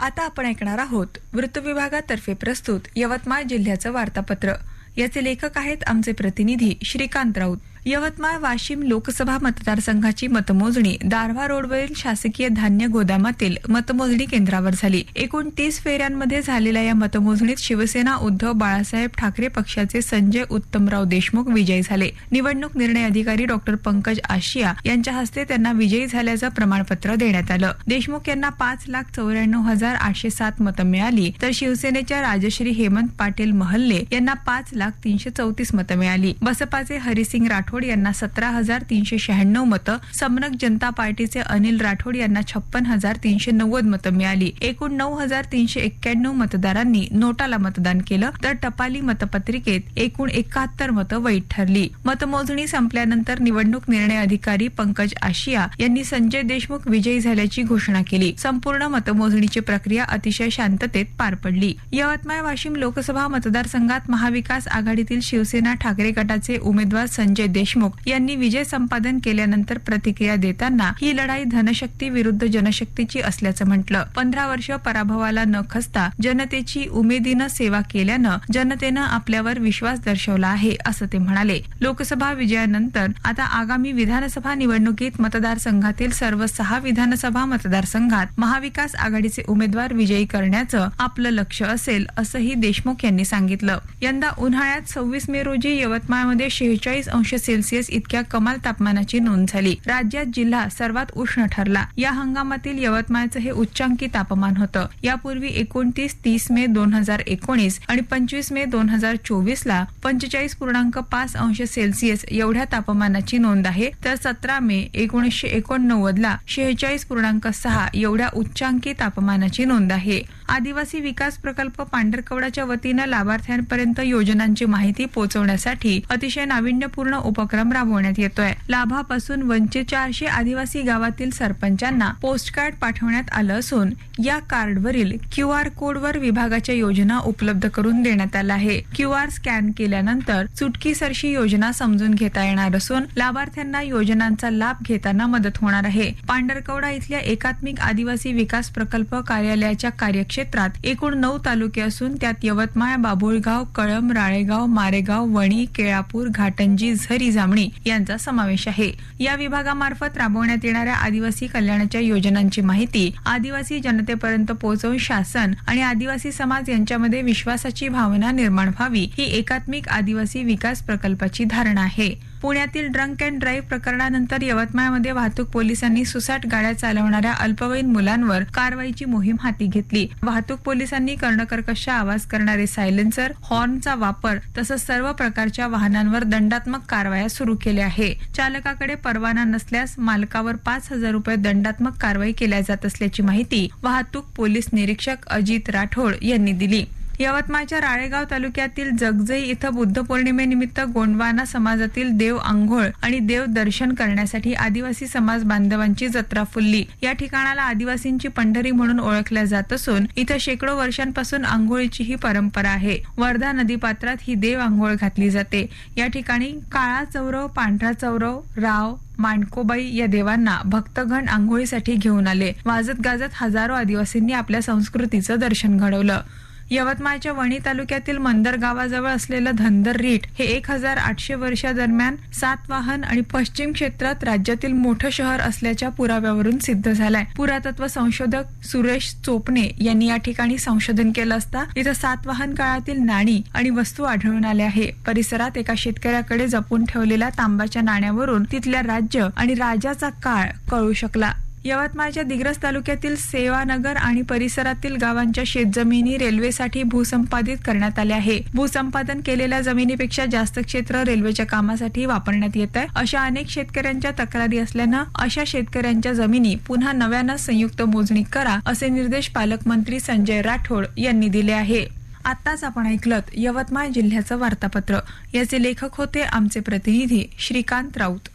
आता आपण ऐकणार आहोत. वृत्त विभागातर्फे प्रस्तुत यवतमाळ जिल्ह्याचं वार्तापत्र. याचे लेखक आहेत आमचे प्रतिनिधी श्रीकांत राऊत. यवतमाळ वाशिम लोकसभा मतदारसंघाची मतमोजणी दारव्हा रोडवरील शासकीय धान्य गोदामातील मतमोजणी केंद्रावर झाली. एकूण तीस फेऱ्यांमध्ये झालेल्या या मतमोजणीत शिवसेना उद्धव बाळासाहेब ठाकरे पक्षाचे संजय उत्तमराव देशमुख विजयी झाले. निवडणूक निर्णय अधिकारी डॉक्टर पंकज आशिया यांच्या हस्ते त्यांना विजयी झाल्याचं प्रमाणपत्र देण्यात आलं. देशमुख यांना पाच लाख चौऱ्याण्णव हजार आठशे सात मतं मिळाली. तर शिवसेनेच्या राजश्री हेमंत पाटील महल्ले यांना पाच लाख तीनशे चौतीस मतं मिळाली. बसपाचे हरिसिंग राठोड राठोड यांना सतरा हजार तीनशे शहाण्णव मतं समनक जनता पार्टीचे अनिल राठोड यांना छप्पन हजार तीनशे नव्वद मतं मिळाली. एकूण नऊ हजार तीनशे एक्क्याण्णव मतदारांनी नोटाला मतदान केलं तर टपाली मतपत्रिकेत एकूण एकाहत्तर मतं वैध ठरली. मतमोजणी संपल्यानंतर निवडणूक निर्णय अधिकारी पंकज आशिया यांनी संजय देशमुख विजयी झाल्याची घोषणा केली. संपूर्ण मतमोजणीची प्रक्रिया अतिशय शांततेत पार पडली. यवतमाळ वाशिम लोकसभा मतदारसंघात महाविकास आघाडीतील शिवसेना ठाकरे गटाचे उमेदवार संजय देशमुख यांनी विजय संपादन केल्यानंतर प्रतिक्रिया देताना ही लढाई धनशक्ती विरुद्ध जनशक्तीची असल्याचं म्हटलं. पंधरा वर्ष पराभवाला न खसता जनतेची उमेदीनं सेवा केल्यानं जनतेनं आपल्यावर विश्वास दर्शवला आहे असं ते म्हणाले. लोकसभा विजयानंतर आता आगामी विधानसभा निवडणुकीत मतदारसंघातील सर्व सहा विधानसभा मतदारसंघात महाविकास आघाडीचे उमेदवार विजयी करण्याचं आपलं लक्ष असेल असंही देशमुख यांनी सांगितलं. यंदा उन्हाळ्यात सव्वीस मे रोजी यवतमाळमध्ये शेहेचाळीस अंश सेल्सिअस इतक्या कमाल तापमानाची नोंद झाली. राज्यात जिल्हा सर्वात उष्ण ठरला. या हंगामातील यवतमाळचं हे उच्चांकी तापमान होतं. यापूर्वी एकोणतीस तीस मे दोन हजार एकोणीस आणि पंचवीस मे दोन हजार चोवीस ला पंचेचाळीस पूर्णांक पाच अंश सेल्सिअस एवढ्या तापमानाची नोंद आहे तर सतरा मे एकोणीसशे एकोणनव्वद ला शेहेचाळीस पूर्णांक सहा एवढ्या उच्चांकी तापमानाची नोंद आहे. आदिवासी विकास प्रकल्प पांढरकवडाच्या वतीनं लाभार्थ्यांपर्यंत योजनांची माहिती पोहोचवण्यासाठी अतिशय नाविन्यपूर्ण उपक्रम राबवण्यात येतोय. लाभापासून वंचित चारशे आदिवासी गावातील सरपंचांना पोस्टकार्ड पाठवण्यात आलं असून या कार्डवरील क्यू आर कोडवर विभागाच्या योजना उपलब्ध करून देण्यात आल्या आहे. क्यू आर स्कॅन केल्यानंतर चुटकीसरशी योजना समजून घेता येणार असून लाभार्थ्यांना योजनांचा लाभ घेताना मदत होणार आहे. पांढरकवडा इथल्या एकात्मिक आदिवासी विकास प्रकल्प कार्यालयाच्या क्षेत्रात एकूण नऊ तालुके असून त्यात यवतमाळ बाभुळगाव कळंब राळेगाव मारेगाव वणी केळापूर घाटंजी झरी जामणी यांचा समावेश आहे. या विभागामार्फत राबवण्यात येणाऱ्या आदिवासी कल्याणाच्या योजनांची माहिती आदिवासी जनतेपर्यंत पोहोचवून शासन आणि आदिवासी समाज यांच्यामध्ये विश्वासाची भावना निर्माण व्हावी ही एकात्मिक आदिवासी विकास प्रकल्पाची धारणा आहे. पुण्यातील ड्रंक अँड ड्राईव्ह प्रकरणानंतर यवतमाळमध्ये वाहतूक पोलिसांनी सुसाट गाड्या चालवणाऱ्या अल्पवयीन मुलांवर कारवाईची मोहीम हाती घेतली. वाहतूक पोलिसांनी कर्णकर्कश आवाज करणारे सायलेन्सर हॉर्नचा वापर तसंच सर्व प्रकारच्या वाहनांवर दंडात्मक कारवाया सुरू केल्या आहे. चालकाकडे परवाना नसल्यास मालकावर पाच हजार रुपये दंडात्मक कारवाई केल्या जात असल्याची माहिती वाहतूक पोलीस निरीक्षक अजित राठोड यांनी दिली. यवतमाळच्या राळेगाव तालुक्यातील जगजई इथं बुद्ध पौर्णिमेनिमित्त गोंडवाना समाजातील देव आंघोळ आणि देव दर्शन करण्यासाठी आदिवासी समाज बांधवांची जत्रा फुलली. या ठिकाणाला आदिवासींची पंढरी म्हणून ओळखल्या जात असून इथं शेकडो वर्षांपासून आंघोळीची ही परंपरा आहे. वर्धा नदीपात्रात ही देव आंघोळ घातली जाते. या ठिकाणी काळा चौरव पांढरा चौरव राव मांडकोबाई या देवांना भक्तगण आंघोळीसाठी घेऊन आले. वाजत गाजत हजारो आदिवासींनी आपल्या संस्कृतीचं दर्शन घडवलं. यवतमाळच्या वणी तालुक्यातील मंदर गावाजवळ असलेलं धनदर रीट हे एक हजार आठशे वर्षादरम्यान सातवाहन आणि पश्चिम क्षेत्रात राज्यातील मोठं शहर असल्याच्या पुराव्यावरून सिद्ध झालंय. पुरातत्व संशोधक सुरेश चोपणे यांनी या ठिकाणी संशोधन केलं असता इथं सातवाहन काळातील नाणी आणि वस्तू आढळून आल्या आहे. परिसरात एका शेतकऱ्याकडे जपून ठेवलेल्या तांबाच्या नाण्यावरून तिथल्या राज्य आणि राजाचा काळ कळू शकला. यवतमाळच्या दिग्रस तालुक्यातील सेवानगर आणि परिसरातील गावांच्या शेतजमिनी रेल्वेसाठी भूसंपादित करण्यात आल्या आहे. भूसंपादन केलेल्या जमिनीपेक्षा जास्त क्षेत्र रेल्वेच्या कामासाठी वापरण्यात येत आहे. अशा अनेक शेतकऱ्यांच्या तक्रारी असल्यानं अशा शेतकऱ्यांच्या जमिनी पुन्हा नव्यानं संयुक्त मोजणी करा असे निर्देश पालकमंत्री संजय राठोड यांनी दिले आहे. आताच आपण ऐकलत यवतमाळ जिल्ह्याचं वार्तापत्र. याचे लेखक होते आमचे प्रतिनिधी श्रीकांत राऊत.